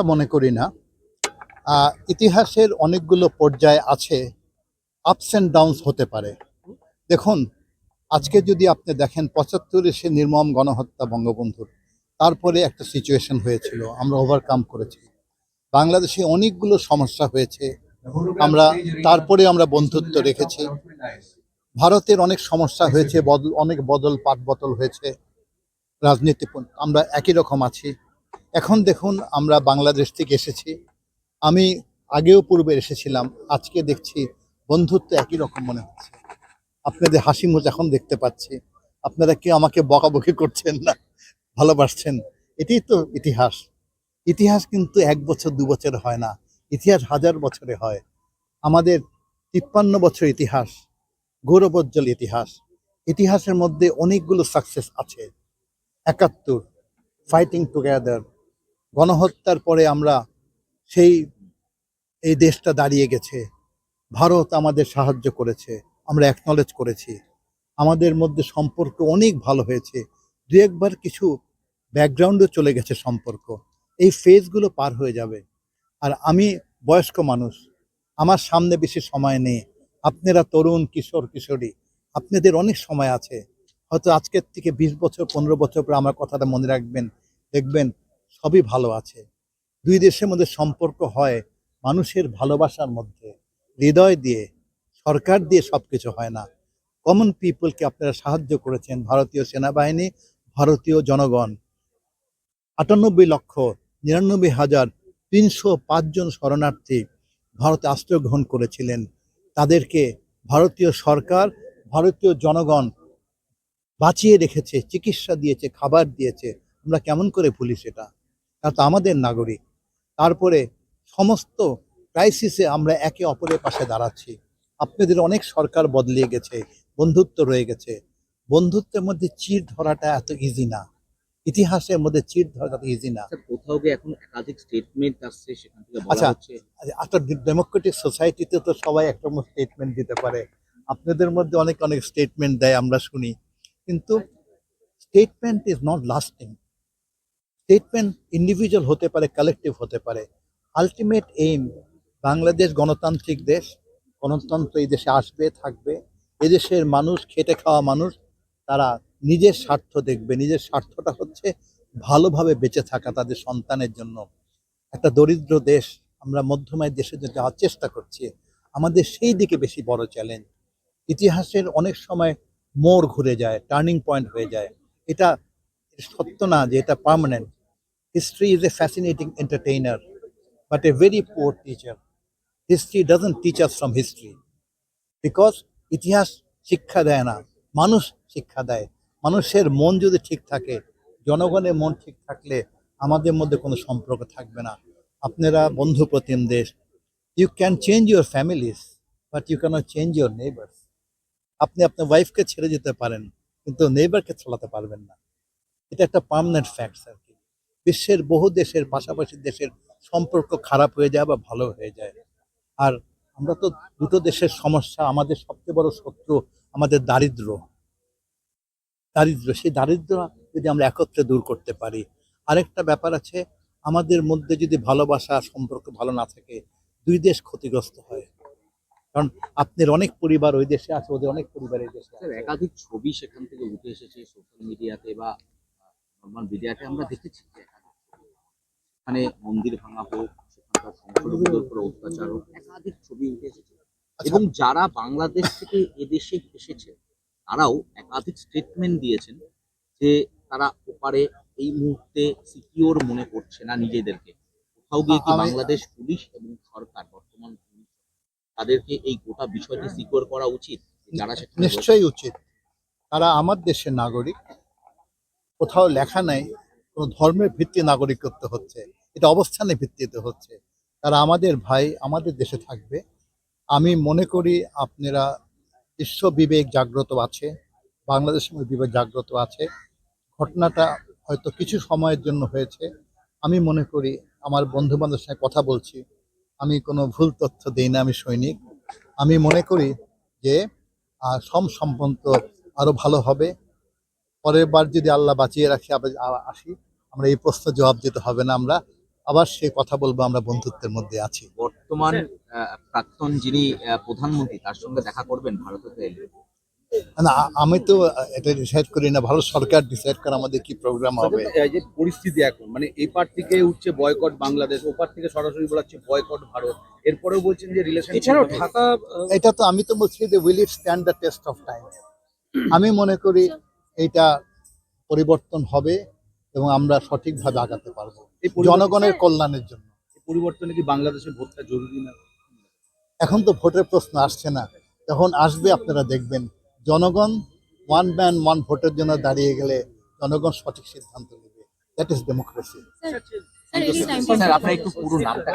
সেটা মনে করি না। ইতিহাসের অনেকগুলো পর্যায় আছে আপস অ্যান্ড ডাউনস হতে পারে। দেখুন, আজকে যদি আপনি দেখেন, পঁচাত্তরে সে নির্মম গণহত্যা বঙ্গবন্ধুর, তারপরে একটা সিচুয়েশন হয়েছিল, আমরা ওভারকাম করেছি। বাংলাদেশে অনেকগুলো সমস্যা হয়েছে, আমরা তারপরে আমরা বন্ধুত্ব রেখেছি। ভারতের অনেক সমস্যা হয়েছে, বদল, অনেক বদল পাট বদল হয়েছে, রাজনীতি আমরা একই রকম আছি। এখন দেখুন আমরা বাংলাদেশ থেকে এসেছি। আমি আগেও পূর্বে এসেছিলাম, আজকে দেখছি বন্ধুত্ব একই রকম মনে হচ্ছে। আপনাদের হাসি মুখ এখন দেখতে পাচ্ছি। আপনারা কি আমাকে বকাবকি করছেন না, ভালোবাসছেন। এটাই তো ইতিহাস। ইতিহাস কিন্তু এক বছর, দু বছর হয় না। ইতিহাস হাজার বছরে হয়। আমাদের তিপ্পান্ন বছর ইতিহাস, গৌরবোজ্জ্বল ইতিহাস। ইতিহাসের মধ্যে অনেকগুলো সাকসেস আছে। একাত্তর ফাইটিং টুগেদার গণহত্যার পরে আমরা সেই, এই দেশটা দাঁড়িয়ে গেছে। ভারত আমাদের সাহায্য করেছে, আমরা অ্যাকনলেজ করেছি। আমাদের মধ্যে সম্পর্ক অনেক ভালো হয়েছে। দু একবার কিছু ব্যাকগ্রাউন্ডে চলে গেছে সম্পর্ক। এই ফেজগুলো পার হয়ে যাবে। আর আমি বয়স্ক মানুষ, আমার সামনে বেশি সময় নেই। আপনারা তরুণ, কিশোর, কিশোরী, আপনাদের অনেক সময় আছে। হয়তো আজকের থেকে বিশ বছর, পনেরো বছর পরে আমার কথাটা মনে রাখবেন, দেখবেন সবই ভালো আছে। দুই দেশের মধ্যে সম্পর্ক হয় মানুষের ভালোবাসার মধ্যে। হৃদয় দিয়ে, সরকার দিয়ে সব কিছু হয় না। কমন পিপলকে আপনারা সাহায্য করেছেন ভারতীয় সেনাবাহিনী, ভারতীয় জনগণ। আটানব্বই লক্ষ নিরানব্বই হাজার তিনশো পাঁচজন শরণার্থী ভারতে আশ্রয় গ্রহণ করেছিলেন। তাদেরকে ভারতীয় সরকার, ভারতীয় জনগণ বাঁচিয়ে রেখেছে, চিকিৎসা দিয়েছে, খাবার দিয়েছে। আমরা কেমন করে ভুলি সেটা? তারা তো আমাদের নাগরিক। তারপরে সমস্ত ক্রাইসিসে আমরা একে অপরের পাশে দাঁড়াচ্ছি। আপনাদের অনেক সরকার বদলিয়ে গেছে বন্ধুত্ব রয়ে গেছে। বন্ধুত্বের মধ্যে চির ধরাটা এত ইজি না। ইতিহাসের মধ্যে চির ধরাটা ইজি না। কোথাও গিয়ে এখন একাধিক স্টেটমেন্ট আসছে সেখান থেকে বলা আচ্ছা। একটা ডেমোক্রেটিক সোসাইটিতে তো সবাই একটা স্টেটমেন্ট দিতে পারে। আপনাদের মধ্যে অনেক অনেক স্টেটমেন্ট দেয় আমরা শুনি। কিন্তু statement is not lasting statement individual হতে পারে কালেকটিভ হতে পারে। আলটিমেট এইম বাংলাদেশ গণতান্ত্রিক দেশ। গণতন্ত্র এই দেশে আসবে, থাকবে। এদেশের মানুষ, খেটে খাওয়া মানুষ, তারা নিজের স্বার্থ দেখবে। নিজের স্বার্থটা হচ্ছে ভালোভাবে বেঁচে থাকা তাদের সন্তানের জন্য। একটা দরিদ্র দেশ, আমরা মধ্যমায় দেশে যাওয়ার চেষ্টা করছি, আমাদের সেই দিকে বেশি বড় চ্যালেঞ্জ ইতিহাসের অনেক সময় মোড় ঘুরে যায় টার্নিং পয়েন্ট হয়ে যায়। এটা সত্য না যে এটা permanent history is a fascinating entertainer but a very poor teacher history doesn't teach us from history because ইতিহাস শিক্ষা দেয় না, মানুষ শিক্ষা দেয়। মানুষের মন যদি ঠিক থাকে, জনগণের মন ঠিক থাকলে আমাদের মধ্যে কোনো সম্পর্ক থাকবে না। আপনারা বন্ধু প্রতিম দেশ you can change your families but you cannot change your neighbours আপনি আপনার ওয়াইফকে ছেড়ে যেতে পারেন, কিন্তু নেইবারকে চালাতে পারবেন না। এটা একটা পার্মানেন্ট ফ্যাক্টস আর বিশ্বের বহু দেশের পাশাপাশি দেশের সম্পর্ক খারাপ হয়ে যায় বা ভালো হয়ে যায় আর আমরা তো দুটো দেশের সমস্যা আমাদের সবচেয়ে বড় শত্রু আমাদের দারিদ্র দারিদ্র সেই দারিদ্র যদি আমরা একত্রে দূর করতে পারি আরেকটা ব্যাপার আছে আমাদের মধ্যে যদি ভালোবাসা সম্পর্ক ভালো না থাকে দুই দেশ ক্ষতিগ্রস্ত হয় কারণ আপনার অনেক পরিবার ওই দেশে আছে ওদের অনেক পরিবার এই দেশে আছে। একাধিক ছবি সেখান থেকে উঠে এসেছে সোশ্যাল মিডিয়াতে বা নর্মাল মিডিয়াতে আমরা দেখেছি। সেখানে মন্দির ভাঙা হোক সেখানকার সংখ্যালঘুদের উপরে অত্যাচার হোক একাধিক ছবি উঠে এসেছে। আচ্ছা, এবং যারা বাংলাদেশ থেকে এদেশে এসেছে তারাও একাধিক স্টেটমেন্ট দিয়েছেন যে তারা ওপারে এই মুহূর্তে সিকিওর মনে করছে না নিজেদেরকে। কোথাও গিয়ে কি বাংলাদেশ পুলিশ এবং সরকার বর্তমান পুলিশ তাদেরকে এই গোটা বিষয়টি সিকিওর করা উচিত? যারা সেখানে রয়েছে? নিশ্চয়ই উচিত। তারা আমার দেশের নাগরিক কোথাও লেখা নাই। কোনো ধর্মের ভিত্তি নাগরিকত্ব হচ্ছে, এটা অবস্থানের ভিত্তিতে হচ্ছে। তারা আমাদের ভাই, আমাদের দেশে থাকবে। আমি মনে করি আপনারা বিশ্ব বিবেক জাগ্রত আছে বাংলাদেশের বিবেক জাগ্রত আছে। ঘটনাটা হয়তো কিছু সময়ের জন্য হয়েছে। আমি মনে করি আমার বন্ধু বান্ধবের সঙ্গে কথা বলছি, আমি কোনো ভুল তথ্য দিই না, আমি সৈনিক। আমি মনে করি যে সম সম্পন্ত আরও ভালো হবে। পরের বার যদি আল্লাহ বাঁচিয়ে রাখি, আবার আসি। আমরা এই প্রশ্ন জবাব দিতে হবে না আমরা আবার সে কথা বলব আমরা বন্ধুত্বের মধ্যে আছি। বর্তমান আহ, প্রাক্তন যিনি আহ, প্রধানমন্ত্রী তার সঙ্গে দেখা করবেন ভারতেতে? এলে না আমি তো এটা ডিসাইড করি না ভালো সরকার ডিসাইড করে আমাদের কি প্রোগ্রাম হবে। এই যে পরিস্থিতি এখন মানে এই পার থেকে উঠছে বয়কট বাংলাদেশ ওপার থেকে সরাসরি বলাচ্ছে বয়কট ভারত। এরপরেও বলছেন যে রিলেশন এছাড়াও ঢাকা এটা তো আমি তো বলছি যে will it stand the test of time আমি মনে করি এটা পরিবর্তন হবে। এবং আমরা সঠিকভাবে আগাতে পারব জনগণের কল্যাণের জন্য এই পরিবর্তনে কি বাংলাদেশে ভোটটা জরুরি না এখন তো ভোটের প্রশ্ন আসছে না যখন আসবে আপনারা দেখবেন জনগণ ওয়ান ম্যান ওয়ান ভোটের জন্য দাঁড়িয়ে গেলে জনগণ সঠিক সিদ্ধান্ত নেবে দ্যাট ইজ ডেমোক্রেসি আপনার একটু পুরো নামটা